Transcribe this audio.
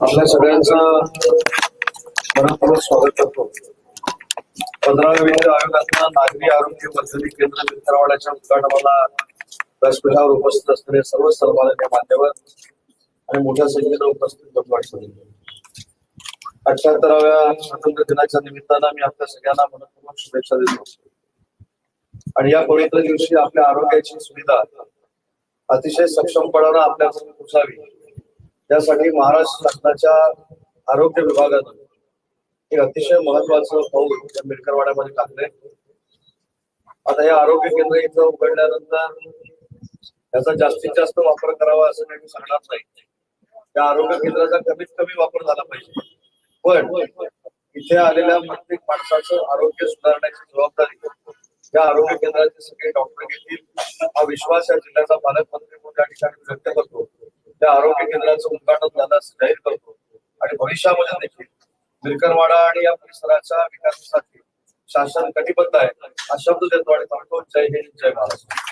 आपल्या सगळ्यांचं मनपूर्वक स्वागत करतो. पंधराव्या विविध आयोगातल्या नागरी आरोग्य पद्धती केंद्र वितरवाड्याच्या उद्घाटनाला व्यासपीठावर उपस्थित असलेले सर्व सन्माननीय मान्यवर आणि मोठ्या संख्येनं उपस्थित बंधू अठ्याहत्तराव्या स्वातंत्र्य दिनाच्या निमित्तानं मी आपल्या सगळ्यांना मनपूर्वक शुभेच्छा देतो. आणि या पवित्र दिवशी आपल्या आरोग्याची सुविधा अतिशय सक्षमपणानं आपल्याकडून पोचावी त्यासाठी महाराष्ट्र शासनाच्या आरोग्य विभागानं एक अतिशय महत्वाचं पाऊल आंबेडकरवाड्यामध्ये मिरकरवाड्यामध्ये टाकलंय. आता हे आरोग्य केंद्र इथं उघडल्यानंतर त्याचा जास्तीत जास्त वापर करावा असं काही मी सांगणार नाही. त्या आरोग्य केंद्राचा कमीत कमी वापर झाला पाहिजे. पण इथे आलेल्या प्रत्येक माणसाचं आरोग्य सुधारण्याची जबाबदारी या आरोग्य केंद्राचे सगळे डॉक्टर घेतील. हा विश्वास या जिल्ह्याचा पालकमंत्री म्हणून या ठिकाणी व्यक्त करतो त्या आरोग्य केंद्राचं उद्घाटन झालं असं जाहीर करतो. आणि भविष्यामध्ये देखील मिरकरवाडा आणि या परिसराच्या विकासासाठी शासन कटिबद्ध आहे. हा शब्द देतो आणि सांगतो जय हिंद जय महाराष्ट्र.